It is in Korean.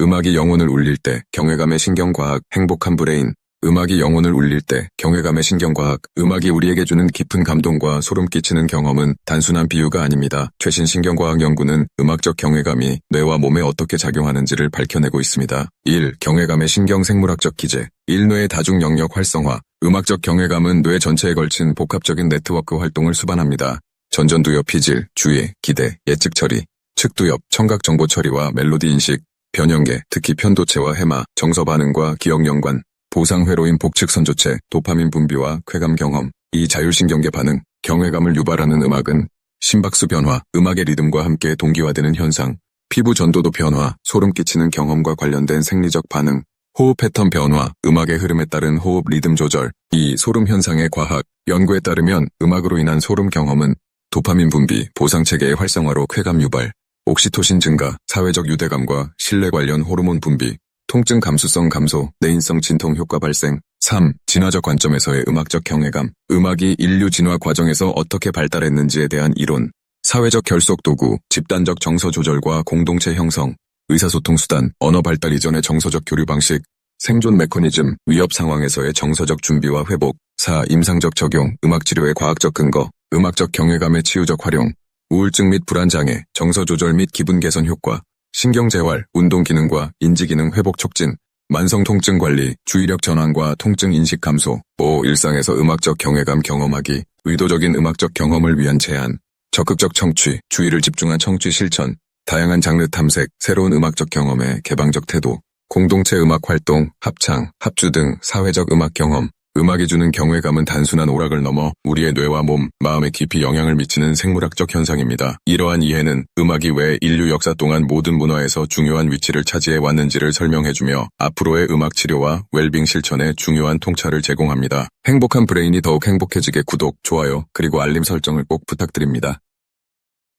음악이 영혼을 울릴 때 경외감의 신경과학 행복한 브레인 음악이 영혼을 울릴 때 경외감의 신경과학 음악이 우리에게 주는 깊은 감동과 소름 끼치는 경험은 단순한 비유가 아닙니다. 최신 신경과학 연구는 음악적 경외감이 뇌와 몸에 어떻게 작용하는지를 밝혀내고 있습니다. 1. 경외감의 신경 생물학적 기제 1뇌의 다중 영역 활성화 음악적 경외감은 뇌 전체에 걸친 복합적인 네트워크 활동을 수반합니다. 전전두엽 피질, 주의, 기대, 예측 처리, 측두엽, 청각 정보 처리와 멜로디 인식, 변형계, 특히 편도체와 해마, 정서 반응과 기억 연관, 보상 회로인 복측 선조체, 도파민 분비와 쾌감 경험, 이 자율신경계 반응, 경외감을 유발하는 음악은 심박수 변화, 음악의 리듬과 함께 동기화되는 현상, 피부 전도도 변화, 소름 끼치는 경험과 관련된 생리적 반응, 호흡 패턴 변화, 음악의 흐름에 따른 호흡 리듬 조절, 이 소름 현상의 과학, 연구에 따르면 음악으로 인한 소름 경험은 도파민 분비, 보상체계의 활성화로 쾌감 유발, 옥시토신 증가, 사회적 유대감과 신뢰 관련 호르몬 분비, 통증 감수성 감소, 내인성 진통 효과 발생. 3. 진화적 관점에서의 음악적 경외감. 음악이 인류 진화 과정에서 어떻게 발달했는지에 대한 이론. 사회적 결속 도구, 집단적 정서 조절과 공동체 형성. 의사소통 수단, 언어 발달 이전의 정서적 교류 방식. 생존 메커니즘, 위협 상황에서의 정서적 준비와 회복. 4. 임상적 적용, 음악 치료의 과학적 근거. 음악적 경외감의 치유적 활용. 우울증 및 불안장애, 정서 조절 및 기분 개선 효과. 신경재활, 운동기능과 인지기능 회복 촉진, 만성 통증 관리, 주의력 전환과 통증 인식 감소, 5. 일상에서 음악적 경외감 경험하기, 의도적인 음악적 경험을 위한 제안, 적극적 청취, 주의를 집중한 청취 실천, 다양한 장르 탐색, 새로운 음악적 경험에 개방적 태도, 공동체 음악 활동, 합창, 합주 등 사회적 음악 경험, 음악이 주는 경외감은 단순한 오락을 넘어 우리의 뇌와 몸, 마음에 깊이 영향을 미치는 생물학적 현상입니다. 이러한 이해는 음악이 왜 인류 역사 동안 모든 문화에서 중요한 위치를 차지해 왔는지를 설명해주며 앞으로의 음악 치료와 웰빙 실천에 중요한 통찰을 제공합니다. 행복한 브레인이 더욱 행복해지게 구독, 좋아요, 그리고 알림 설정을 꼭 부탁드립니다.